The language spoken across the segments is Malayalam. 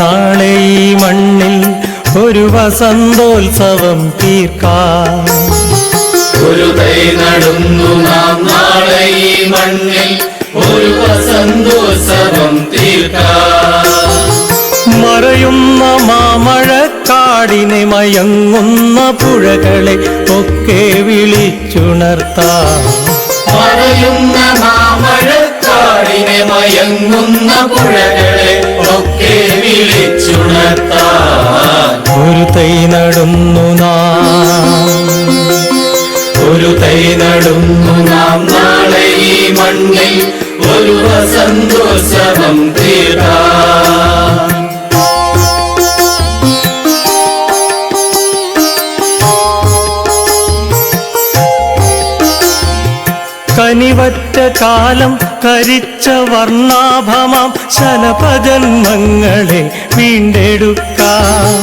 ഈ മണ്ണിൽ ഒരു വസന്തോത്സവം തീർക്കാം. ഒരു തൈ നടുന്നു നാം നാളെ ഈ മണ്ണിൽ ഒരു വസന്തോത്സവം തീർക്കാം. മറയുന്ന മാമഴക്കാടിനെ മയങ്ങുന്ന പുഴകളെ ഒക്കെ വിളിച്ചുണർത്താം. മറയുന്ന മാമഴക്കാടിനെ മയങ്ങുന്ന പുഴകളെ ഒരു തൈ നടുന്നു നാം. ഒരു തൈ നടുന്നു നാം. നാളെ ഈ മണ്ണിൽ ഒരു വസന്തോത്സവം തീർക്കാം. കനിവറ്റ കാലം കരിച്ച വർണാഭമാം ശലപജന്മങ്ങളെ വീണ്ടെടുക്കാം.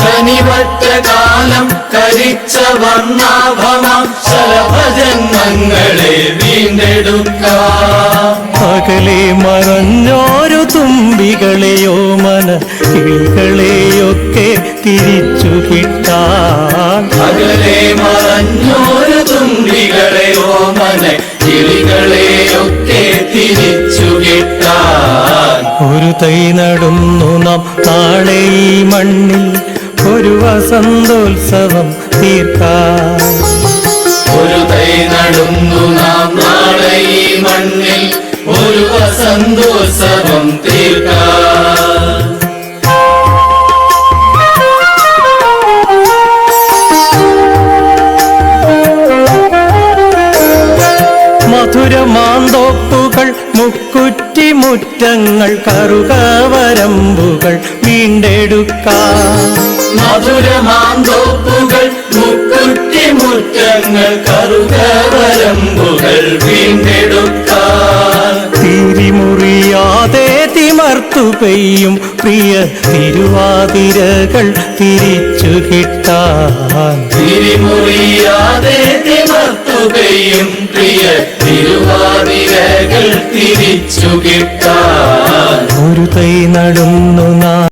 കനിവറ്റ കാലം കരിച്ച വർണാഭമാം ശലഭജന്മങ്ങളെ വീണ്ടെടുക്കാം. പകലെ മറഞ്ഞോരു തുമ്പികളെയോ മന കിളികളെയൊക്കെ തിരിച്ചു കിട്ടാൻ പകലെ മറഞ്ഞോരു തുമ്പികളെയോ മന ഒരു തൈ നടുന്നു നാം നാളെ ഈ മണ്ണിൽ. ഒരു വസന്തോത്സവം തീർക്കാം. ഒരു തൈ നടുന്നു നാം നാളെ ഈ മണ്ണിൽ. ഒരു വസന്തോത്സവം തീർക്കാം മധുരമാന്തോപ്പുകൾ മുക്കുറ്റി മുറ്റങ്ങൾ കറുകവരമ്പുകൾ വീണ്ടെടുക്കാം. മധുരമാന്തോപ്പുകൾ മുക്കുറ്റി മുറ്റങ്ങൾ കറുകവരമ്പുകൾ വീണ്ടെടുക്ക. തിരിമുറിയാതെ തിമർത്തു പെയ്യും പ്രിയ തിരുവാതിരകൾ തിരിച്ചു കിട്ടാൻ. തിരിമുറിയാതെ തിമർത്തുകയും പ്രിയ തിരുവാതിരകൾ തിരിച്ചു കിട്ടാൻ. ഒരു തൈ നടന്നു